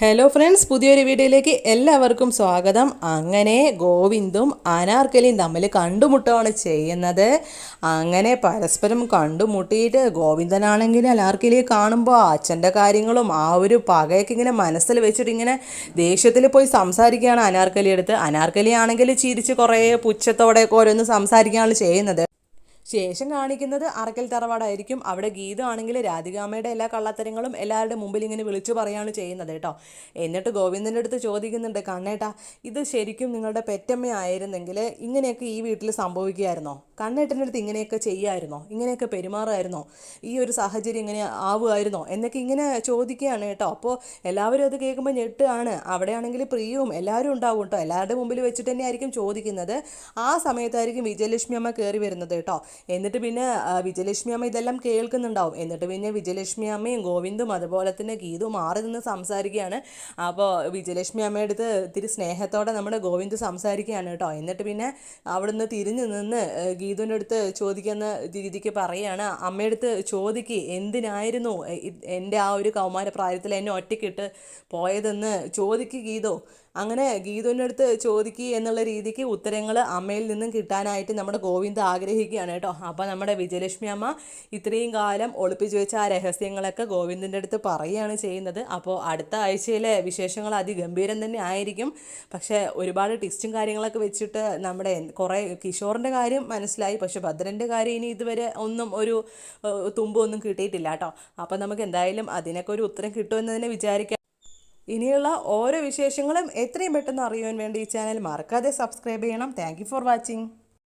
Hello friends പുതിയൊരു വീഡിയോയിലേക്ക് എല്ലാവർക്കും സ്വാഗതം. അങ്ങനെ ഗോവിന്ദും അനാർക്കലിയും തമ്മിൽ കണ്ടുമുട്ടുകയാണ് ചെയ്യുന്നത്. അങ്ങനെ പരസ്പരം കണ്ടുമുട്ടിയിട്ട് ഗോവിന്ദനാണെങ്കിൽ അനാർക്കലിയെ കാണുമ്പോൾ അച്ഛന്റെ കാര്യങ്ങളും ആ ഒരു പകയൊക്കെ ഇങ്ങനെ മനസ്സിൽ വെച്ചിട്ട് ഇങ്ങനെ ദേഷ്യത്തിൽ പോയി സംസാരിക്കുകയാണ് അനാർക്കലി എടുത്ത് അനാർക്കലി ആണെങ്കിൽ ചിരിച്ച് കുറേ പുച്ഛത്തോടെ ഓരോന്ന് സംസാരിക്കുകയാണ് ചെയ്യുന്നത്. ശേഷം കാണിക്കുന്നത് അറക്കൽ തറവാടായിരിക്കും. അവിടെ ഗീത ആണെങ്കിൽ രാധികാമ്മയുടെ എല്ലാ കള്ളത്തരങ്ങളും എല്ലാവരുടെ മുമ്പിൽ ഇങ്ങനെ വിളിച്ചു പറയാണ് ചെയ്യുന്നത് കേട്ടോ. എന്നിട്ട് ഗോവിന്ദന്റെ അടുത്ത് ചോദിക്കുന്നുണ്ട് കണ്ണേട്ടാ ഇത് ശരിക്കും നിങ്ങളുടെ പെറ്റമ്മ ആയിരുന്നെങ്കിൽ ഇങ്ങനെയൊക്കെ ഈ വീട്ടിൽ സംഭവിക്കുമായിരുന്നോ? കണ്ണേട്ടന്റെ അടുത്ത് ഇങ്ങനെയൊക്കെ ചെയ്യുമായിരുന്നോ ഇങ്ങനെയൊക്കെ പെരുമാറുമായിരുന്നോ? ഈ ഒരു സാഹചര്യം ഇങ്ങനെ ആവുമായിരുന്നോ? എന്നൊക്കെ ഇങ്ങനെ ചോദിക്കുകയാണ് കേട്ടോ. അപ്പോൾ എല്ലാവരും അത് കേൾക്കുമ്പോൾ ഞെട്ടുകയാണ് അവിടെയാണെങ്കിൽ പ്രിയവും എല്ലാവരും ഉണ്ടാവും കേട്ടോ. എല്ലാവരുടെ മുമ്പിൽ വെച്ചിട്ട് തന്നെയായിരിക്കും ചോദിക്കുന്നത്. ആ സമയത്തായിരിക്കും വിജയലക്ഷ്മി അമ്മ കയറി വരുന്നത് കേട്ടോ. എന്നിട്ട് പിന്നെ വിജയലക്ഷ്മി അമ്മ ഇതെല്ലാം കേൾക്കുന്നുണ്ടാവും. എന്നിട്ട് പിന്നെ വിജയലക്ഷ്മി അമ്മയും ഗോവിന്ദും അതുപോലെ തന്നെ ഗീതും മാറി നിന്ന് സംസാരിക്കുകയാണ്. അപ്പോൾ വിജയലക്ഷ്മി അമ്മയുടെ അടുത്ത് ഇത്തിരി സ്നേഹത്തോടെ നമ്മുടെ ഗോവിന്ദ് സംസാരിക്കുകയാണ് കേട്ടോ. എന്നിട്ട് പിന്നെ അവിടുന്ന് തിരിഞ്ഞു നിന്ന് ഗീതുവിന്റെ അടുത്ത് ചോദിക്കുന്ന രീതിക്ക് പറയുകയാണ് അമ്മയുടെ അടുത്ത് ചോദിക്ക് എന്തിനായിരുന്നു എന്റെ ആ ഒരു കൗമാര പ്രായത്തിൽ എന്നെ ഒറ്റയ്ക്കിട്ട് പോയതെന്ന്? ചോദിക്ക് ഗീതോ. അങ്ങനെ ഗീതുവിന്റെ അടുത്ത് ചോദിക്കുക എന്നുള്ള രീതിക്ക് ഉത്തരങ്ങൾ അമ്മയിൽ നിന്നും കിട്ടാനായിട്ട് നമ്മുടെ ഗോവിന്ദ് ആഗ്രഹിക്കുകയാണ് കേട്ടോ. അപ്പോൾ നമ്മുടെ വിജയലക്ഷ്മി അമ്മ ഇത്രയും കാലം ഒളിപ്പിച്ചു വെച്ച ആ രഹസ്യങ്ങളൊക്കെ ഗോവിന്ദിന്റെ അടുത്ത് പറയുകയാണ് ചെയ്യുന്നത്. അപ്പോൾ അടുത്ത ആഴ്ചയിലെ വിശേഷങ്ങൾ അതിഗംഭീരം തന്നെ ആയിരിക്കും. പക്ഷേ ഒരുപാട് ടിസ്റ്റും കാര്യങ്ങളൊക്കെ വെച്ചിട്ട് നമ്മുടെ കുറേ കിഷോറിന്റെ കാര്യം മനസ്സിലായി. പക്ഷേ ഭദ്രന്റെ കാര്യം ഇനി ഇതുവരെ ഒന്നും ഒരു തുമ്പൊന്നും കിട്ടിയിട്ടില്ല കേട്ടോ. അപ്പോൾ നമുക്ക് എന്തായാലും അതിനൊക്കെ ഒരു ഉത്തരം കിട്ടുമെന്ന് തന്നെ വിചാരിക്കാം. ഇനിയുള്ള ഓരോ വിശേഷങ്ങളും എത്രയും പെട്ടെന്ന് അറിയുവാൻ വേണ്ടി ഈ ചാനൽ മറക്കാതെ സബ്സ്ക്രൈബ് ചെയ്യണം. Thank for watching